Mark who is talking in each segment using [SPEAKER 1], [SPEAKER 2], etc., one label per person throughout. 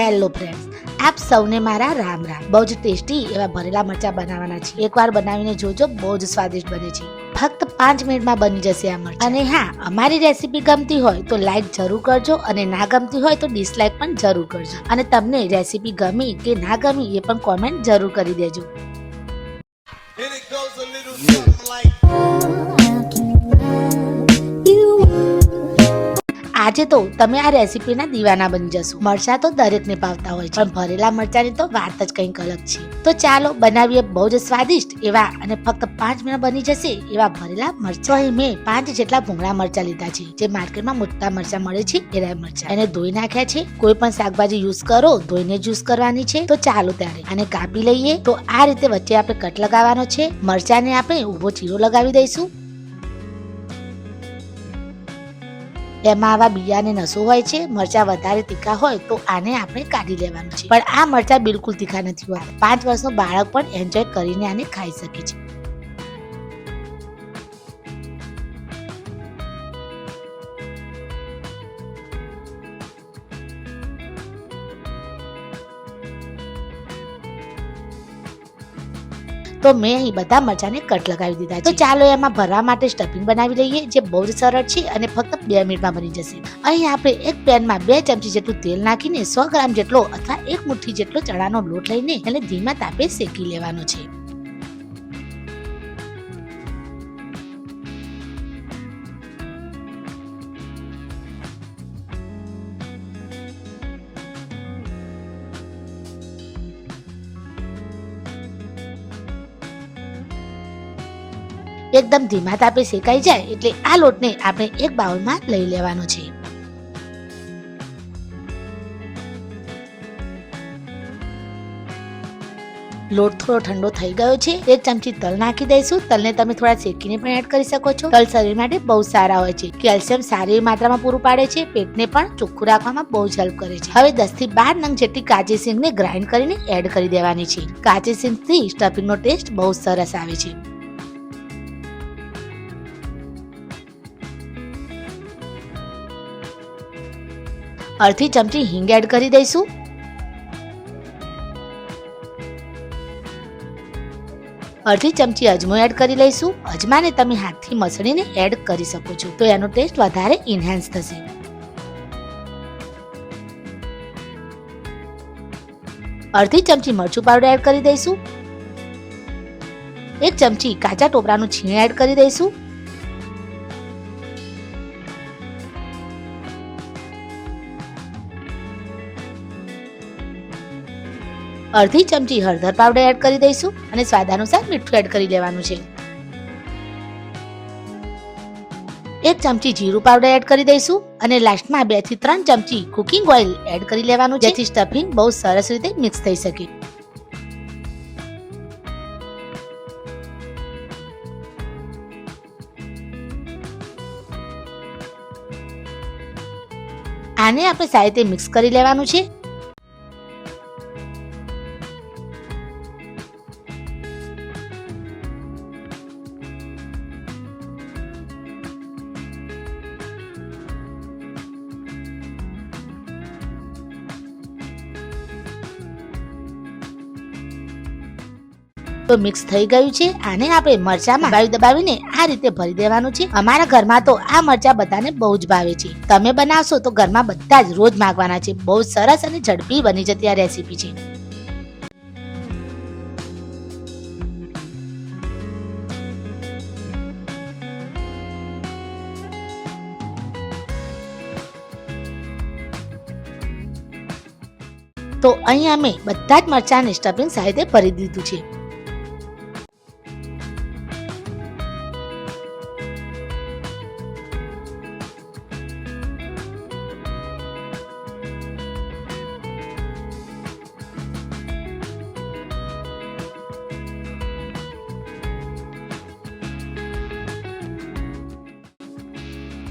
[SPEAKER 1] Hello friends આપ સૌને મારા રામ રામ. બહુ જ ટેસ્ટી એવા ભરેલા મરચા બનાવવાના છે એકવાર બનાવીને જોજો, બહુ જ સ્વાદિષ્ટ બને છે. ફક્ત પાંચ મિનિટમાં બની જશે આ મરચા. અને હા, અમારી રેસીપી ગમતી હોય તો લાઈક જરૂર કરજો અને ના ગમતી હોય તો ડિસલાઈક પણ જરૂર કરજો. અને તમને રેસીપી ગમી કે ના ગમી એ પણ કોમેન્ટ જરૂર કરી દેજો.
[SPEAKER 2] Here it goes, a little something like
[SPEAKER 1] આજે તો તમે આ રેસીપીના દીવાના બની જશો. મરચા તો દરેકને ભાવતા હોય છે. પણ ભરેલા મરચાની તો વાત જ કંઈક અલગ છે. તો ચાલો બનાવીએ બહુ જ સ્વાદિષ્ટ એવા અને ફક્ત પાંચ મિનિટ બની જશે એવા ભરેલા મરચા. અહીં મેં પાંચ જેટલા ભૂંગળા મરચા લીધા છે. જે માર્કેટમાં મોટા મરચા મળે છે એરા મરચા. એને ધોઈ નાખ્યા છે. કોઈ પણ શાકભાજી યુઝ કરો, ધોઈને જ્યુસ કરવાની છે. તો ચાલો ત્યારે આને કાપી લઈએ. તો આ રીતે વચ્ચે આપણે કટ લગાવવાનો છે. મરચાને આપણે ઊભો ચીરો લગાવી દઈશું. એમાં આવા બીજાને નસો હોય છે, મરચા વધારે તીખા હોય તો આને આપણે કાઢી લેવાનું છે. પણ આ મરચા બિલકુલ તીખા નથી હોતા. પાંચ વર્ષનો બાળક પણ એન્જોય કરીને આને ખાઈ શકે છે. તો મેં અહીં બધા મરચાંને કટ લગાવી દીધા તો ચાલો એમાં ભરવા માટે સ્ટફિંગ બનાવી લઈએ, જે બહુ જ સરળ છે અને ફક્ત બે મિનિટમાં બની જશે. અહીં આપણે એક પેનમાં બે ચમચી જેટલું તેલ નાખીને સો ગ્રામ જેટલો અથવા એક મુઠ્ઠી જેટલો ચણાનો લોટ લઈને એને ધીમા તાપે શેકી લેવાનો છે. એકદમ ધીમા તાપે શેકાઈ જાય એટલે આ લોટને આપણે એક બાઉલમાં લઈ લેવાનો છે. લોટ થોડો ઠંડો થઈ ગયો છે. એક ચમચી તલ નાખી દઈશું. તલને તમે થોડા શેકીને પણ એડ કરી શકો છો. તલ શરીર માટે બહુ સારા હોય છે. કેલ્શિયમ સારી માત્રામાં પૂરું પાડે છે. પેટને પણ ચોખ્ખું રાખવામાં બહુ જ હેલ્પ કરે છે. હવે દસથી બાર નંગ જેટલી કાચી સિંગને ગ્રાઇન્ડ કરીને એડ કરી દેવાની છે. કાચી સિંગથી સ્ટફિંગનો ટેસ્ટ બહુ સરસ આવે છે. અડધી ચમચી હિંગ એડ કરી દઈશું. અડધી ચમચી અજમો એડ કરી લઈશું. અજમાને તમે હાથથી મસળીને એડ કરી શકો છો. તો એનો ટેસ્ટ વધારે ઇનહેન્સ થશે. અડધી ચમચી મરચું પાવડર એડ કરી દઈશું. એક ચમચી કાચા ટોપરાનું છીણ એડ કરી દઈશું. અડધી ચમચી હળદર પાવડર એડ કરી દઈશું અને સ્વાદ અનુસાર મીઠું એડ કરી લેવાનું છે. એક ચમચી જીરું પાવડર એડ કરી દઈશું અને લાસ્ટમાં બેથી ત્રણ ચમચી કુકિંગ ઓઇલ એડ કરી લેવાનું જેથી સ્ટફિંગ બહુ સરસ રીતે મિક્સ થઈ શકે. આને આપણે સારી રીતે મિક્સ કરી લેવાનું છે. તો મિક્સ થઈ ગયું છે. આને આપણે મરચામાં દબાવી દબાવીને આ રીતે ભરી દેવાનું છે. અમારા ઘરમાં તો આ મરચા બધાને બહુ જ ભાવે છે. તમે બનાવશો તો ઘરમાં બધા જ રોજ માંગવાના છે. બહુ સરસ અને ઝડપી બની જતી આ રેસીપી છે. તો અહીં અમે બધા જ મરચાંને સ્ટફિંગ સાથે ભરી દીધું છે.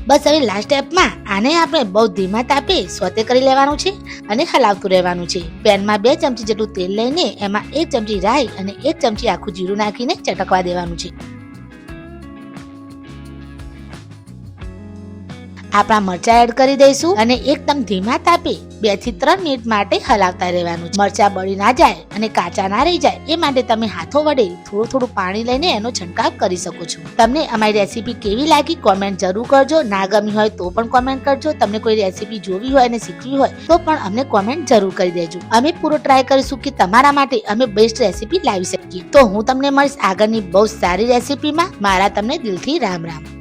[SPEAKER 1] બસ હવે લાસ્ટ સ્ટેપમાં આને આપણે બહુ ધીમા તાપે સોતે કરી લેવાનું છે અને હલાવતું રહેવાનું છે. પેનમાં બે ચમચી જેટલું તેલ લઈને એમાં એક ચમચી રાઈ અને એક ચમચી આખું જીરું નાખીને ચટકવા દેવાનું છે. આપણા મરચા એડ કરી દઈશું અને એકદમ ધીમા તાપે બેથી ત્રણ મિનિટ માટે હલાવતા રહેવાનું. મરચા બળી ના જાય અને કાચા ના રહી જાય, એ માટે તમે હાથો વડે થોડું થોડું પાણી લઈને એનો છંટકાવ કરી શકો છો. તમને અમારી રેસીપી કેવી લાગી કોમેન્ટ જરૂર કરજો. ના ગમી હોય તો પણ કોમેન્ટ કરજો. તમને કોઈ રેસીપી જોવી હોય અને શીખવી હોય તો પણ અમને કોમેન્ટ જરૂર કરી દેજો. અમે પૂરો ટ્રાય કરીશું કે તમારા માટે અમે બેસ્ટ રેસીપી લાવી શકીએ. તો હું તમને મળીશ આગળની બહુ સારી રેસીપીમાં મારા તમને દિલથી રામ રામ.